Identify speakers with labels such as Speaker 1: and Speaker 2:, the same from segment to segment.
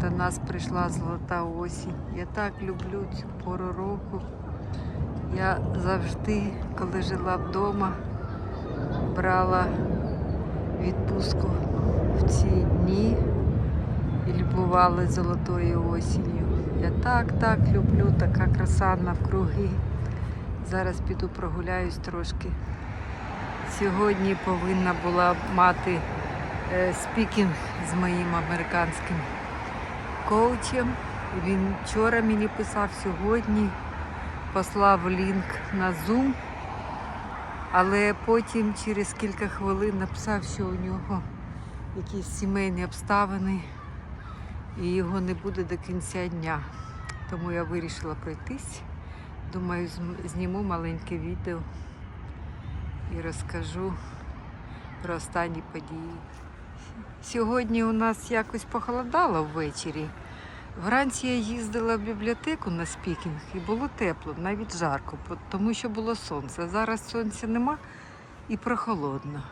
Speaker 1: до нас прийшла золота осінь. Я так люблю цю пору року. Я завжди, коли жила вдома, брала відпустку в ці дні і любувалась золотою осінню. Я так, так люблю, така краса навкруги. Зараз піду прогуляюсь трошки. Сьогодні повинна була мати е, спікінг з моїм американським коучем. Він вчора мені писав сьогодні, послав лінк на Zoom, але потім через кілька хвилин написав, що у нього якісь сімейні обставини і його не буде до кінця дня. Тому я вирішила пройтись. Думаю, зніму маленьке відео і розкажу про останні події. Сьогодні у нас якось похолодало ввечері. Вранці я їздила в бібліотеку на спікінг і було тепло, навіть жарко, тому що було сонце. Зараз сонця нема і прохолодно.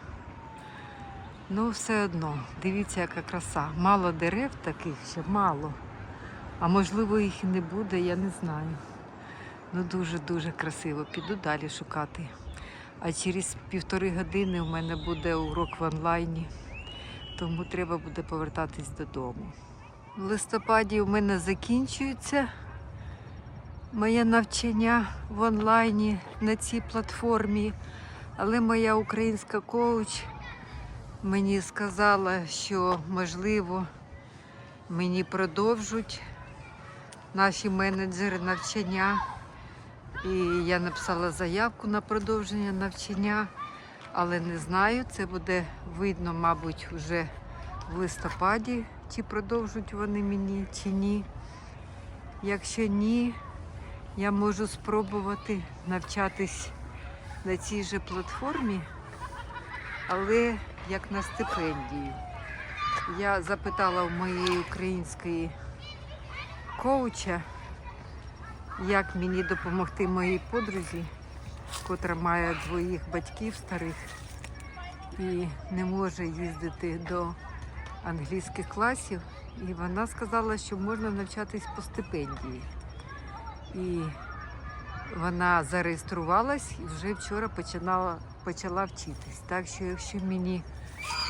Speaker 1: Ну, все одно, дивіться, яка краса. Мало дерев таких ще мало. А можливо їх і не буде, я не знаю. Ну дуже-дуже красиво. Піду далі шукати. А через півтори години у мене буде урок в онлайні, тому треба буде повертатись додому. В листопаді у мене закінчується моє навчання в онлайні на цій платформі, але моя українська коуч мені сказала, що можливо мені продовжуть наші менеджери навчання. І я написала заявку на продовження навчання, але не знаю, це буде видно, мабуть, вже в листопаді, чи продовжуть вони мені, чи ні. Якщо ні, я можу спробувати навчатись на цій же платформі, але як на стипендію. Я запитала у моєї української коуча, як мені допомогти моїй подрузі, котра має двоїх батьків старих і не може їздити до англійських класів. І вона сказала, що можна навчатись по стипендії. І вона зареєструвалась і вже вчора починала, почала вчитись. Так що, якщо мені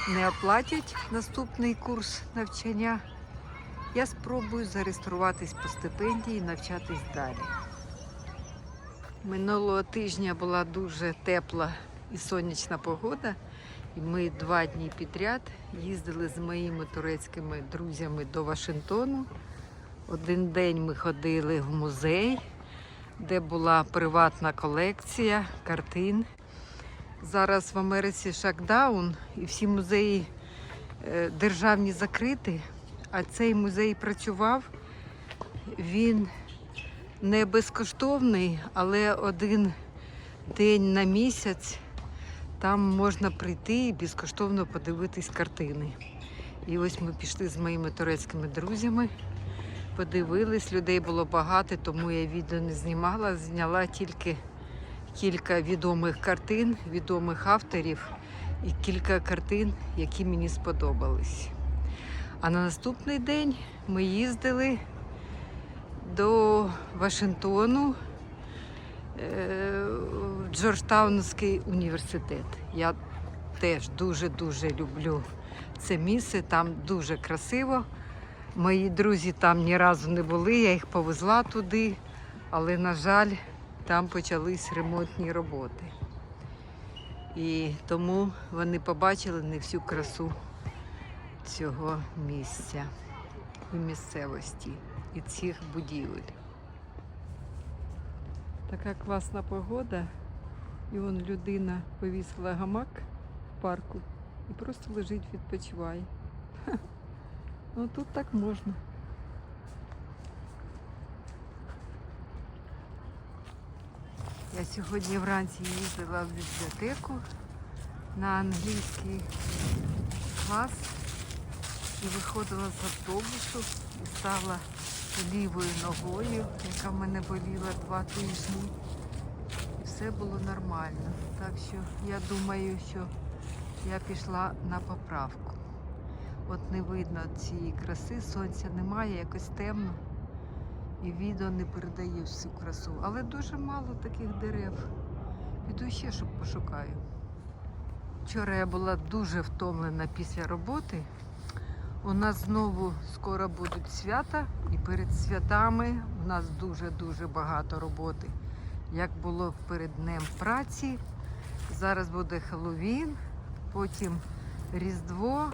Speaker 1: не оплатять наступний курс навчання, я спробую зареєструватись по стипендії і навчатись далі. Минулого тижня була дуже тепла і сонячна погода, і ми два дні підряд їздили з моїми турецькими друзями до Вашингтону. Один день ми ходили в музей, де була приватна колекція картин. Зараз в Америці шакдаун і всі музеї е, державні закриті, а цей музей працював. Він не безкоштовний, але один день на місяць там можна прийти і безкоштовно подивитись картини. І ось ми пішли з моїми турецькими друзями, подивились, людей було багато, тому я відео не знімала, зняла тільки кілька відомих картин, відомих авторів і кілька картин, які мені сподобались. А на наступний день ми їздили до Вашингтону е, в Джорджтаунський університет. Я теж дуже-дуже люблю це місце, там дуже красиво. Мої друзі там ні разу не були, я їх повезла туди, але, на жаль, там почались ремонтні роботи. І тому вони побачили не всю красу цього місця і місцевості і цих будівель. Така класна погода, і вон людина повісила гамак в парку і просто лежить, відпочиває. Ну тут так можна. Я сьогодні вранці їздила в бібліотеку на англійський клас і виходила з автобусу і стала лівою ногою, яка в мене боліла два тижні. І все було нормально. Так що я думаю, що я пішла на поправку. От не видно цієї краси, сонця немає, якось темно. І відео не передає всю красу. Але дуже мало таких дерев. Піду ще щоб пошукаю. Вчора я була дуже втомлена після роботи. У нас знову скоро будуть свята, і перед святами у нас дуже-дуже багато роботи. Як було перед Днем праці, зараз буде Хеллоуін, потім Різдво.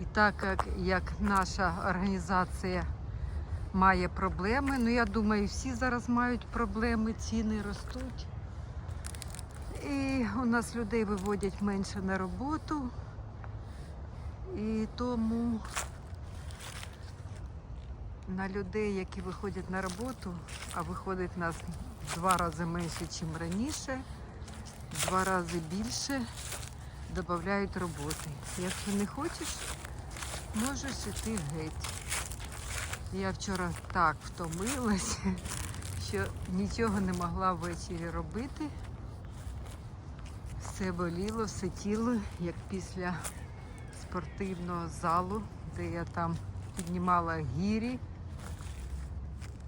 Speaker 1: І так як, як наша організація має проблеми, ну я думаю, всі зараз мають проблеми, ціни ростуть. І у нас людей виводять менше на роботу. І тому на людей, які виходять на роботу, а виходить нас два рази менше, ніж раніше, два рази більше додають роботи. Якщо не хочеш, можеш іти геть. Я вчора так втомилась, що нічого не могла ввечері робити. Все боліло, все тіло, як після спортивного залу, де я там піднімала гірі.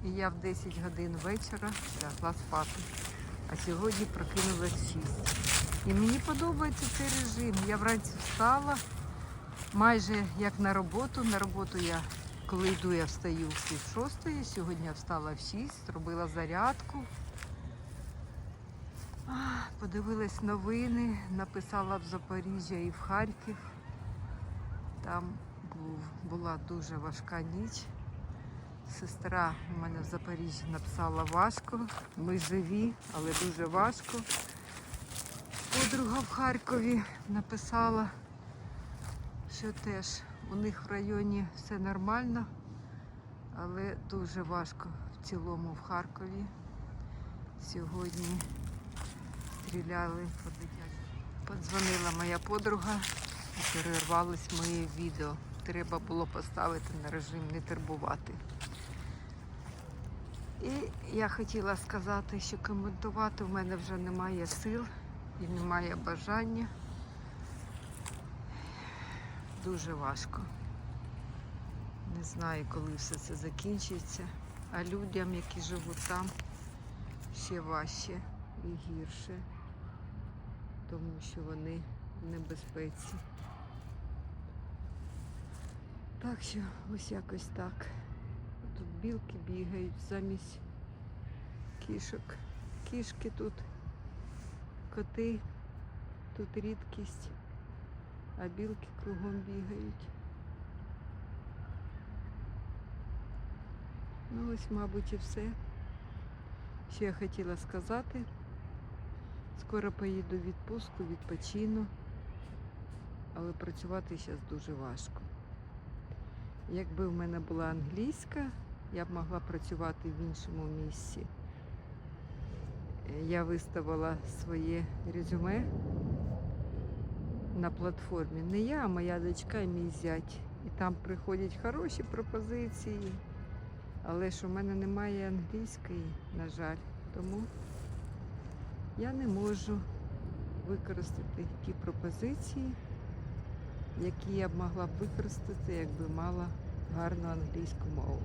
Speaker 1: І я в 10 годин вечора лягла спати. А сьогодні прокинулась в 6. І мені подобається цей режим. Я вранці встала майже як на роботу. На роботу я, коли йду, я встаю в пів шостої. Сьогодні я встала в 6, зробила зарядку. Подивилась новини, написала в Запоріжжя і в Харків. Там була дуже важка ніч. Сестра у мене в Запоріжжі написала важко. Ми живі, але дуже важко. Подруга в Харкові написала, що теж у них в районі все нормально, але дуже важко в цілому в Харкові. Сьогодні стріляли по дитячі. Подзвонила моя подруга перервалось моє відео. Треба було поставити на режим не турбувати. І я хотіла сказати, що коментувати в мене вже немає сил і немає бажання. Дуже важко. Не знаю, коли все це закінчиться. А людям, які живуть там, ще важче і гірше, тому що вони в небезпеці. Так що ось якось так. Тут білки бігають замість кішок. Кішки тут, коти, тут рідкість, а білки кругом бігають. Ну ось, мабуть, і все. Що я хотіла сказати. Скоро поїду в відпустку, відпочину, але працювати зараз дуже важко. Якби в мене була англійська, я б могла працювати в іншому місці. Е, Я виставила своє резюме на платформі. Не я, а моя дочка і мій зять. І там приходять хороші пропозиції. Але ж у мене немає англійської, на жаль. Тому я не можу використати ті пропозиції, які я б могла б використати, якби мала гарну англійську мову.